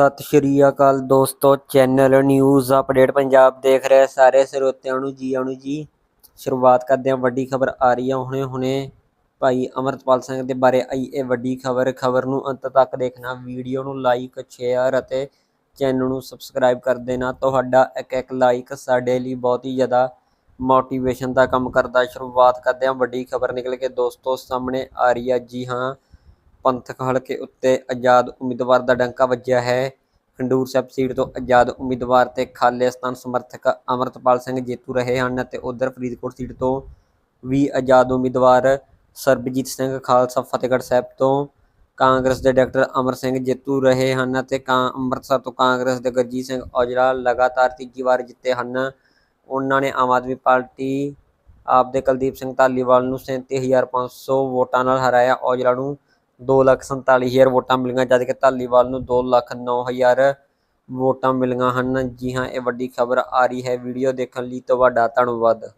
ਸਤਿ ਸ਼੍ਰੀ ਅਕਾਲ ਦੋਸਤੋ channel news update Punjab ਦੇਖ ਰਹੇ ਸਾਰੇ ਸਰੋਤਿਆਂ ਨੂੰ ਜੀ ਆਣੂ ਜੀ। ਸ਼ੁਰੂਆਤ ਕਰਦੇ ਹਾਂ, ਵੱਡੀ ਖਬਰ ਆ ਰਹੀ ਹੈ ਹੁਣੇ ਹੁਣੇ। ਭਾਈ ਅਮਰਤਪਾਲ ਸਿੰਘ ਦੇ ਬਾਰੇ ਆਈ ਇਹ ਵੱਡੀ ਖਬਰ। ਖਬਰ ਨੂੰ ਅੰਤ ਤੱਕ ਦੇਖਣਾ, ਵੀਡੀਓ ਨੂੰ ਲਾਈਕ ਸ਼ੇਅਰ ਅਤੇ ਚੈਨਲ ਨੂੰ ਸਬਸਕ੍ਰਾਈਬ ਕਰ ਦੇਣਾ। ਤੁਹਾਡਾ ਇੱਕ ਇੱਕ ਲਾਈਕ ਸਾਡੇ ਲਈ ਬਹੁਤ ਹੀ ਜ਼ਿਆਦਾ ਮੋਟੀਵੇਸ਼ਨ ਦਾ ਕੰਮ ਕਰਦਾ। ਸ਼ੁਰੂਆਤ ਕਰਦੇ ਹਾਂ, ਵੱਡੀ ਖਬਰ ਨਿਕਲ ਕੇ ਦੋਸਤੋ ਸਾਹਮਣੇ ਆ ਰਹੀ ਹੈ ਜੀ ਹਾਂ ਪੰਥਕ ਹਲਕੇ ਉੱਤੇ ਆਜ਼ਾਦ ਉਮੀਦਵਾਰ ਦਾ ਡੰਕਾ ਵੱਜਿਆ ਹੈ। ਖੰਡੂਰ ਸਾਹਿਬ ਸੀਟ ਤੋਂ ਆਜ਼ਾਦ ਉਮੀਦਵਾਰ ਤੇ ਖਾਲਿਸਤਾਨ ਸਮਰਥਕ ਅਮਰਤਪਾਲ ਸਿੰਘ ਜੇਤੂ ਰਹੇ ਹਨ ਤੇ ਉਧਰ ਫਰੀਦਕੋਟ ਸੀਟ ਤੋਂ ਵੀ ਆਜ਼ਾਦ ਉਮੀਦਵਾਰ ਸਰਬਜੀਤ ਸਿੰਘ ਖਾਲਸਾ ਫਤਿਹਗੜ੍ਹ ਸਾਹਿਬ ਤੋਂ ਕਾਂਗਰਸ ਦੇ ਡਾਕਟਰ ਅਮਰ ਸਿੰਘ ਜੇਤੂ ਰਹੇ ਹਨ ਤੇ ਕਾਂ ਅੰਮ੍ਰਿਤਸਰ ਤੋਂ ਕਾਂਗਰਸ ਦੇ ਗੁਰਜੀਤ ਸਿੰਘ ਔਜਲਾ ਲਗਾਤਾਰ ਤੀਜੀ ਵਾਰ ਜਿੱਤੇ ਹਨ। ਉਹਨਾਂ ਨੇ ਆਮ ਆਦਮੀ ਪਾਰਟੀ ਆਪ ਦੇ ਕੁਲਦੀਪ ਸਿੰਘ ਧਾਲੀਵਾਲ ਨੂੰ 37500 ਵੋਟਾਂ ਨਾਲ ਹਰਾਇਆ। ਔਜਲਾ ਨੂੰ ਦੋ ਲੱਖ ਸੰਤਾਲੀ ਹਜ਼ਾਰ ਵੋਟਾਂ ਮਿਲੀਆਂ, ਜਦ ਕਿ ਧਾਲੀਵਾਲ ਨੂੰ ਦੋ ਲੱਖ ਨੌ ਹਜ਼ਾਰ ਵੋਟਾਂ ਮਿਲੀਆਂ ਹਨ। ਜੀ ਹਾਂ, ਇਹ ਵੱਡੀ ਖਬਰ ਆ ਰਹੀ ਹੈ। ਵੀਡੀਓ ਦੇਖਣ ਲਈ ਤੁਹਾਡਾ ਧੰਨਵਾਦ।